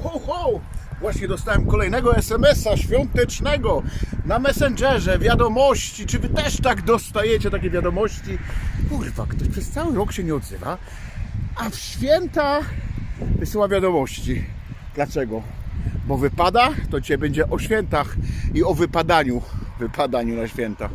Ho, ho! Właśnie dostałem kolejnego SMS-a świątecznego na Messengerze, wiadomości. Czy wy też tak dostajecie takie wiadomości? Kurwa, ktoś przez cały rok się nie odzywa, a w święta wysyła wiadomości. Dlaczego? Bo wypada, to cię będzie o świętach i o wypadaniu, wypadaniu na święta.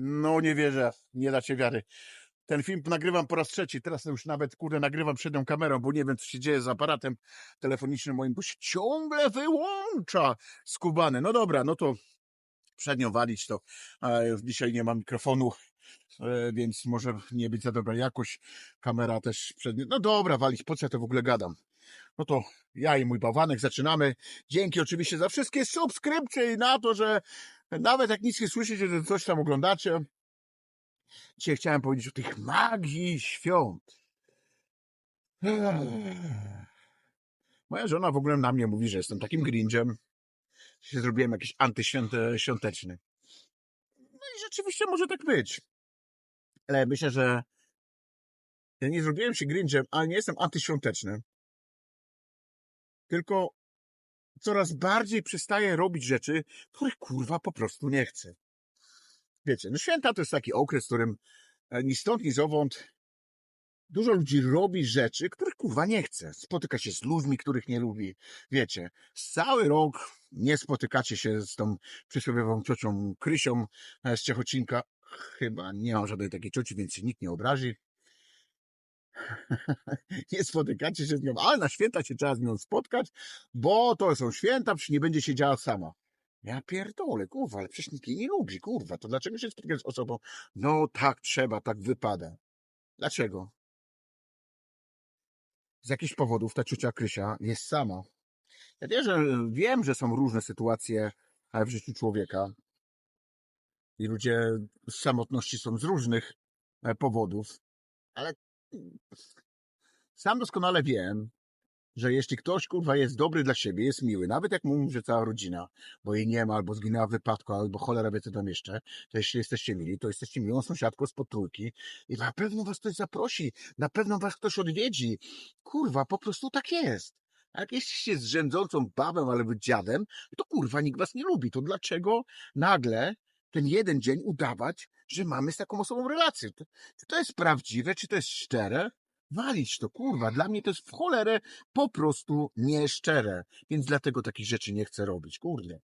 No nie wierzę, nie dacie wiary. Ten film nagrywam po raz trzeci, teraz już nawet, kurde, nagrywam przed tą kamerą, bo nie wiem, co się dzieje z aparatem telefonicznym moim, bo się ciągle wyłącza skubany. No dobra, no to przednią walić to. E, Dzisiaj nie mam mikrofonu, e, więc może nie być za dobra jakość. Kamera też przednia. No dobra, walić, po co ja to w ogóle gadam? No to ja i mój bałwanek zaczynamy. Dzięki oczywiście za wszystkie subskrypcje i na to, że nawet jak nic nie słyszycie, że coś tam oglądacie. Dzisiaj chciałem powiedzieć o tych magii świąt. Moja żona w ogóle na mnie mówi, że jestem takim grinczem. że Się zrobiłem jakiś antyświąteczny. No i rzeczywiście może tak być. Ale myślę, że ja nie zrobiłem się grinczem, ale nie jestem antyświąteczny. Tylko coraz bardziej przestaję robić rzeczy, których kurwa po prostu nie chcę. Wiecie, no święta to jest taki okres, w którym e, ni stąd, ni zowąd dużo ludzi robi rzeczy, których kurwa nie chce. Spotyka się z ludźmi, których nie lubi. Wiecie, cały rok nie spotykacie się z tą przysłowiową ciocią Krysią e, z Ciechocinka. Chyba nie mam żadnej takiej cioci, więc nikt nie obrazi. nie spotykacie się z nią, ale na święta się trzeba z nią spotkać, bo to są święta, przecież nie będzie siedziała sama. Ja pierdolę, kurwa, ale przecież nikt jej nie lubi, kurwa, to dlaczego się spotykać z osobą? No tak trzeba, tak wypada. Dlaczego? Z jakichś powodów ta ciocia Krysia jest sama. Ja wiem, że, wiem, że są różne sytuacje w życiu człowieka i ludzie z samotności są z różnych e, powodów, ale sam doskonale wiem, że jeśli ktoś kurwa jest dobry dla siebie, jest miły, nawet jak mu umrze cała rodzina, bo jej nie ma, albo zginęła w wypadku, albo cholera wie co tam jeszcze, to jeśli jesteście mili, to jesteście miłą sąsiadką z potrójki i na pewno was ktoś zaprosi, na pewno was ktoś odwiedzi. Kurwa, po prostu tak jest. A jak jesteście z rządzącą babą albo dziadem, to kurwa nikt was nie lubi. To dlaczego nagle ten jeden dzień udawać, że mamy z taką osobą relację? Czy to jest prawdziwe, czy to jest szczere? Walić to, kurwa. Dla mnie to jest w cholerę po prostu nieszczere. Więc dlatego takich rzeczy nie chcę robić, kurde.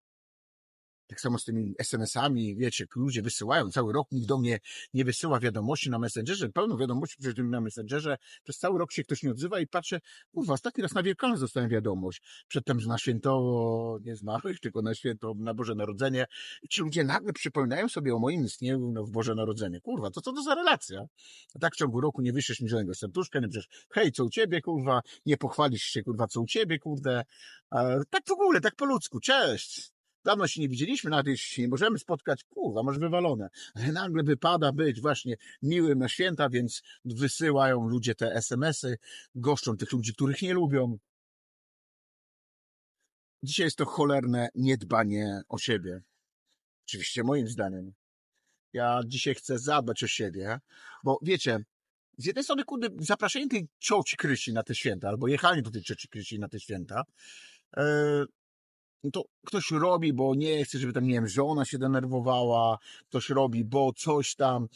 Tak samo z tymi SMS-ami, wiecie, ludzie wysyłają cały rok, nikt do mnie nie wysyła wiadomości na Messengerze, pełno wiadomości przecież na Messengerze, przez cały rok się ktoś nie odzywa i patrzę, kurwa, ostatni raz na Wielkanoc dostałem wiadomość, przedtem na święto nie zmarłych, tylko na święto, na Boże Narodzenie. I ci ludzie nagle przypominają sobie o moim istnieniu no, w Boże Narodzenie. Kurwa, to co to za relacja? A tak w ciągu roku nie wyślesz mi żadnego serduszka, nie piszesz, hej, co u ciebie, kurwa, nie pochwalisz się, kurwa, co u ciebie, kurde. Tak w ogóle, tak po ludzku, cześć. Dawno się nie widzieliśmy, nawet jeśli się nie możemy spotkać, kurwa, masz wywalone. Ale nagle wypada być właśnie miłym na święta, więc wysyłają ludzie te SMS-y, goszczą tych ludzi, których nie lubią. Dzisiaj jest to cholerne niedbanie o siebie. Oczywiście moim zdaniem. Ja dzisiaj chcę zadbać o siebie, bo wiecie, z jednej strony, kurde, zapraszanie tej cioci Krysi na te święta, albo jechanie do tej cioci Krysi na te święta, e, no to ktoś robi, bo nie chce, żeby tam, nie wiem, żona się denerwowała, ktoś robi, bo coś tam.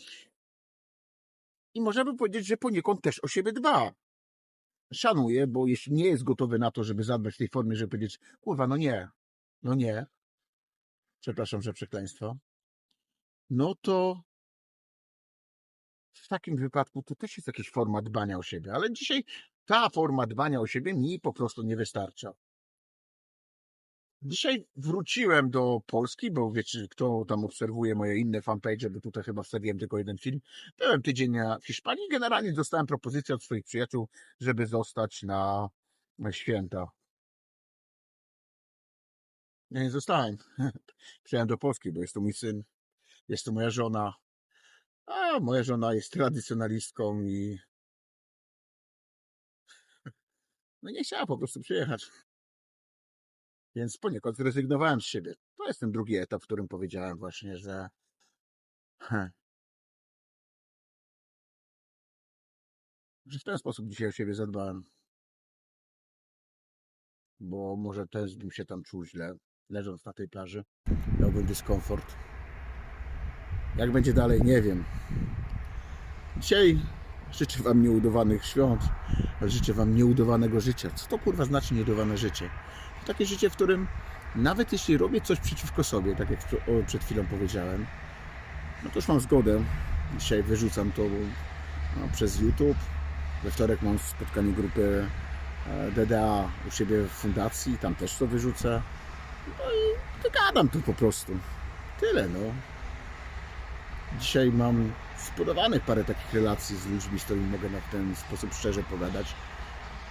I możemy powiedzieć, że poniekąd też o siebie dba. Szanuje, bo jeśli nie jest gotowy na to, żeby zadbać w tej formie, żeby powiedzieć, kurwa, no nie, no nie, przepraszam, że przekleństwo, no to w takim wypadku to też jest jakaś forma dbania o siebie, ale dzisiaj ta forma dbania o siebie mi po prostu nie wystarcza. Dzisiaj wróciłem do Polski, bo wiecie, kto tam obserwuje moje inne fanpage, bo tutaj chyba wstawiłem tylko jeden film. Byłem tydzień w Hiszpanii. Generalnie dostałem propozycję od swoich przyjaciół, żeby zostać na święta. Ja nie zostałem. Przyjechałem do Polski, bo jest to mój syn, jest to moja żona. A moja żona jest tradycjonalistką i no nie chciała po prostu przyjechać. Więc poniekąd zrezygnowałem z siebie. To jest ten drugi etap, w którym powiedziałem właśnie, że Heh. że w ten sposób dzisiaj o siebie zadbałem. Bo może też bym się tam czuł źle, leżąc na tej plaży. Miałbym dyskomfort. Jak będzie dalej, nie wiem. Dzisiaj życzę Wam nieudawanych świąt, życzę Wam nieudawanego życia. Co to kurwa znaczy nieudawane życie? To takie życie, w którym nawet jeśli robię coś przeciwko sobie, tak jak przed chwilą powiedziałem, no to już mam zgodę. Dzisiaj wyrzucam to no, przez YouTube. We wtorek mam spotkanie grupy e, DDA u siebie w fundacji, tam też to wyrzucę. No i wygadam tu po prostu. Tyle, no. Dzisiaj mam zbudowanych parę takich relacji z ludźmi, z którymi mogę na ten sposób szczerze pogadać.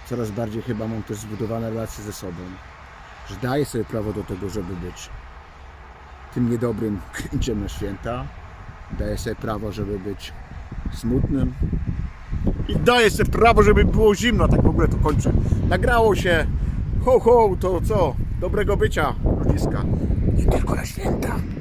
Coraz bardziej chyba mam też zbudowane relacje ze sobą, że daję sobie prawo do tego, żeby być tym niedobrym kręciem na święta. Daję sobie prawo, żeby być smutnym. I daję sobie prawo, żeby było zimno. Tak w ogóle to kończę. Nagrało się. Ho, ho, to co? Dobrego bycia, ludziska. Nie tylko na święta.